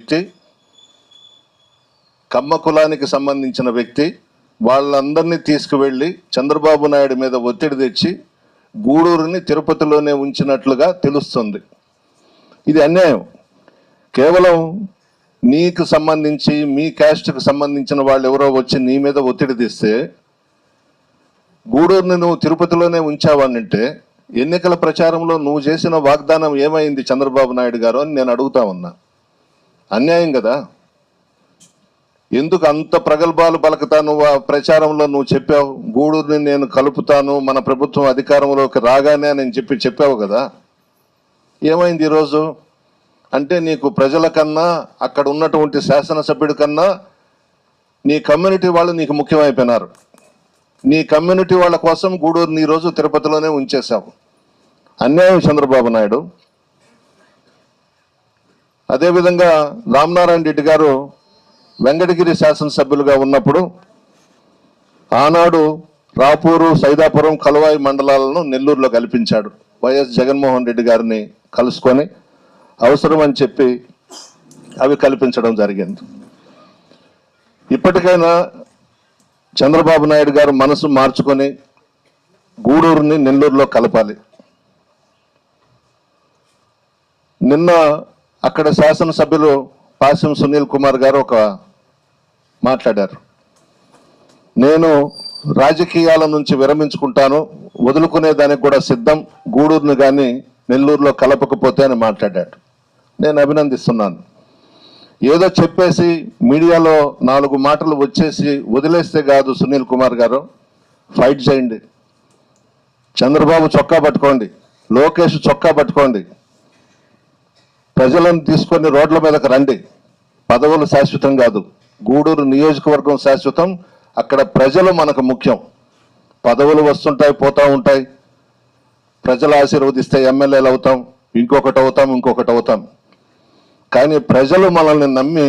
వ్యక్తి కమ్మ కులానికి సంబంధించిన వ్యక్తి వాళ్ళందరినీ తీసుకువెళ్ళి చంద్రబాబు నాయుడు మీద ఒత్తిడి తెచ్చి గూడూరుని తిరుపతిలోనే ఉంచినట్లుగా తెలుస్తుంది. ఇది అన్యాయం. కేవలం నీకు సంబంధించి మీ క్యాస్ట్కి సంబంధించిన వాళ్ళు ఎవరో వచ్చి నీ మీద ఒత్తిడి తెస్తే గూడూరుని నువ్వు తిరుపతిలోనే ఉంచావనంటే ఎన్నికల ప్రచారంలో నువ్వు చేసిన వాగ్దానం ఏమైంది చంద్రబాబు నాయుడు గారు అని నేను అడుగుతా ఉన్నా. అన్యాయం కదా? ఎందుకు అంత ప్రగల్భాలు పలకతా? నువ్వు ఆ ప్రచారంలో నువ్వు చెప్పావు గూడూరుని నేను కలుపుతాను మన ప్రభుత్వం అధికారంలోకి రాగానే నేను చెప్పి చెప్పావు కదా? ఏమైంది ఈరోజు? అంటే నీకు ప్రజల కన్నా అక్కడ ఉన్నటువంటి శాసనసభ్యుడి కన్నా నీ కమ్యూనిటీ వాళ్ళు నీకు ముఖ్యమైపోయినారు. నీ కమ్యూనిటీ వాళ్ళ కోసం గూడూరుని ఈరోజు తిరుపతిలోనే ఉంచేశావు. అన్యాయం చంద్రబాబు నాయుడు. అదేవిధంగా రామనారాయణ రెడ్డి గారు వెంకటగిరి శాసనసభ్యులుగా ఉన్నప్పుడు ఆనాడు రాపూరు సైదాపురం కలువాయి మండలాలను నెల్లూరులో కల్పించాడు. వైఎస్ జగన్మోహన్ రెడ్డి గారిని కలుసుకొని అవసరం అని చెప్పి అవి కల్పించడం జరిగింది. ఇప్పటికైనా చంద్రబాబు నాయుడు గారు మనసు మార్చుకొని గూడూరుని నెల్లూరులో కలపాలి. నిన్న అక్కడ శాసనసభ్యులు పాసిం సునీల్ కుమార్ గారు ఒక మాట్లాడారు. నేను రాజకీయాల నుంచి విరమించుకుంటాను వదులుకునే దానికి కూడా సిద్ధం గూడూరుని కానీ నెల్లూరులో కలపకపోతే అని మాట్లాడాడు. నేను అభినందిస్తున్నాను. ఏదో చెప్పేసి మీడియాలో నాలుగు మాటలు వచ్చేసి వదిలేస్తే కాదు సునీల్ కుమార్ గారు ఫైట్ చేయండి. చంద్రబాబు చొక్కా పట్టుకోండి లోకేష్ చొక్కా పట్టుకోండి ప్రజలను తీసుకొని రోడ్ల మీదకి రండి. పదవులు శాశ్వతం కాదు. గూడూరు నియోజకవర్గం శాశ్వతం. అక్కడ ప్రజలు మనకు ముఖ్యం. పదవులు వస్తుంటాయి పోతూ ఉంటాయి. ప్రజలు ఆశీర్వదిస్తే ఎమ్మెల్యేలు అవుతాం ఇంకొకటి అవుతాం ఇంకొకటి అవుతాం. కానీ ప్రజలు మనల్ని నమ్మి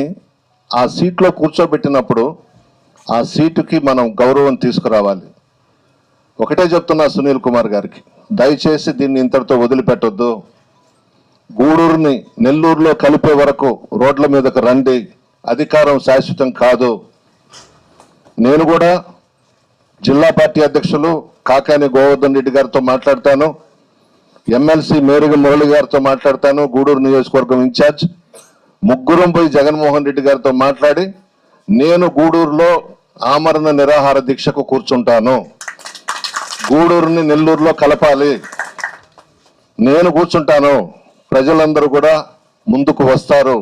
ఆ సీట్లో కూర్చోబెట్టినప్పుడు ఆ సీటుకి మనం గౌరవం తీసుకురావాలి. ఒకటే చెప్తున్నా సునీల్ కుమార్ గారికి. దయచేసి దీన్ని ఇంతటితో వదిలిపెట్టొద్దు. గూడూరుని నెల్లూరులో కలిపే వరకు రోడ్ల మీదకు రండి. అధికారం శాశ్వతం కాదు. నేను కూడా జిల్లా పార్టీ అధ్యక్షులు కాకాని గోవర్ధన్ రెడ్డి గారితో మాట్లాడతాను. ఎమ్మెల్సీ మేరుగ మురళి గారితో మాట్లాడతాను. గూడూరు నియోజకవర్గం ఇన్ఛార్జ్. ముగ్గురం పోయి జగన్మోహన్ రెడ్డి గారితో మాట్లాడి నేను గూడూరులో ఆమరణ నిరాహార దీక్షకు కూర్చుంటాను. గూడూరుని నెల్లూరులో కలపాలి. నేను కూర్చుంటాను. ప్రజలందరూ కూడా ముందుకు వస్తారు.